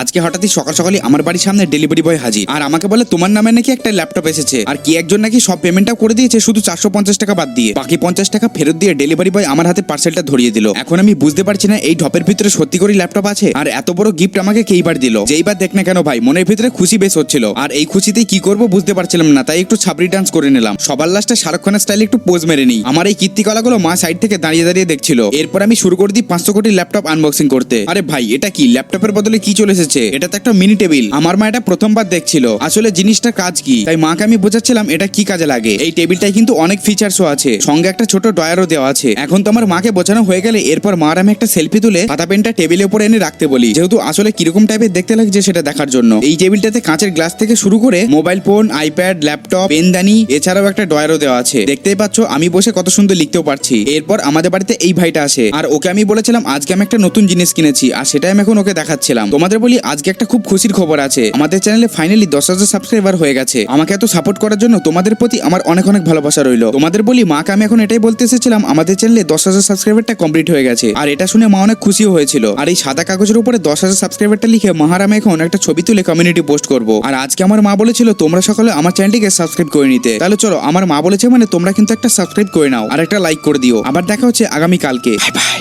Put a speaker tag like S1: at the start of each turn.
S1: আজকে হঠাৎই সকাল সকালই আমার বাড়ির সামনে ডেলিভারি বয় হাজির। আর আমাকে বলে, তোমার নামে নাকি একটা ল্যাপটপ এসেছে। আর কি একজন নাকি সব পেমেন্টটাও করে দিয়েছে, শুধু চারশো পঞ্চাশ টাকা বাদ দিয়ে। বাকি পঞ্চাশ টাকা ফেরত দিয়ে ডেলিভারি বয় আমার হাতে পার্সেলটা ধরিয়ে দিল। এখন আমি বুঝতে পারছি না, এই ঢপের ভিতরে সত্যি করে ল্যাপটপ আছে? আর এত বড় গিফট আমাকে কেইবার দিল? যেইবার দেখ না কেন ভাই, মনের ভিতরে খুশি বেশ হচ্ছিল। আর এই খুশিতেই কি করব বুঝতে পারছিলাম না, তাই একটু ছাবরি ডান্স করে নিলাম। সবার লাস্টে শাহরুখ খানের স্টাইলে একটু পোজ মেরে নিই। আমার এই কীর্তিকলাগুলো মা সাইড থেকে দাঁড়িয়ে দাঁড়িয়ে দেখছিল। এরপর আমি শুরু করে দিই পাঁচশো কোটি ল্যাপটপ আনবক্সিং করতে। আরে ভাই, এটা কি? ল্যাপটপের বদলে কি চলে এসেছে। এটা তো একটা মিনি টেবিল আমার মা এটা প্রথমবার দেখছিল। আসলে জিনিসটা কাজ কি? তাই মাকে আমি বোঝাচ্ছিলাম এটা কি কাজে লাগে। এই টেবিলটায় কিন্তু অনেক ফিচার্সও আছে। সঙ্গে একটা ছোট ডয়ারও দেওয়া আছে। এখন তো আমার মাকে বোঝানো হয়ে গেলে এরপর মার আমি একটা সেলফি তুলে খাতা পেনটা টেবিলের উপরে এনে রাখতে বলি। যেহেতু আসলে কীরকম টাইপের দেখতে লাগছে সেটা দেখার জন্য। এই টেবিলটাতে কাঁচের গ্লাস থেকে শুরু করে মোবাইল ফোন আইপ্যাড ল্যাপটপ পেনদানি, এছাড়াও একটা ডয়ারও দেওয়া আছে। দেখতেই পাচ্ছ, আমি বসে কত সুন্দর লিখতেও পারছি। এরপর আমাদের বাড়িতে এই ভাইটা আসে। আর ওকে আমি বলেছিলাম, আজকে আমি একটা নতুন জিনিস কিনেছি। আর সেটাই আমি এখন ওকে দেখাচ্ছিলাম। তোমাদের বলি, আজকে একটা খুব খুশির খবর আছে। আমাদের চ্যানেলে ফাইনালি দশ হাজার সাবস্ক্রাইবার হয়ে গেছে। আমাকে এত সাপোর্ট করার জন্য তোমাদের প্রতি আমার অনেক অনেক ভালোবাসা রইল। তোমাদের বলি, মাকে আমি এখন এটাই বলতে এসেছিলাম, আমাদের চ্যানেলে দশ হাজার সাবস্ক্রাইবারটা কমপ্লিট হয়ে গেছে। আর এটা শুনে মা অনেক খুশিও হয়েছিল। আর এই সাদা কাগজের উপরে দশ হাজার সাবস্ক্রাইবারটা লিখে মাহার আমি এখন একটা ছবি তুলে কমিউনিটি পোস্ট করব। আর আজকে আমার মা বলেছিল, তোমরা সকলে আমার চ্যানেলটিকে সাবস্ক্রাইব করে নিতে। তাহলে চলো, আমার মা বলেছে মানে তোমরা কিন্তু একটা সাবস্ক্রাইব করে নাও। আর একটা লাইক করে দিও। আবার দেখা হচ্ছে আগামী কালকে বাই বাই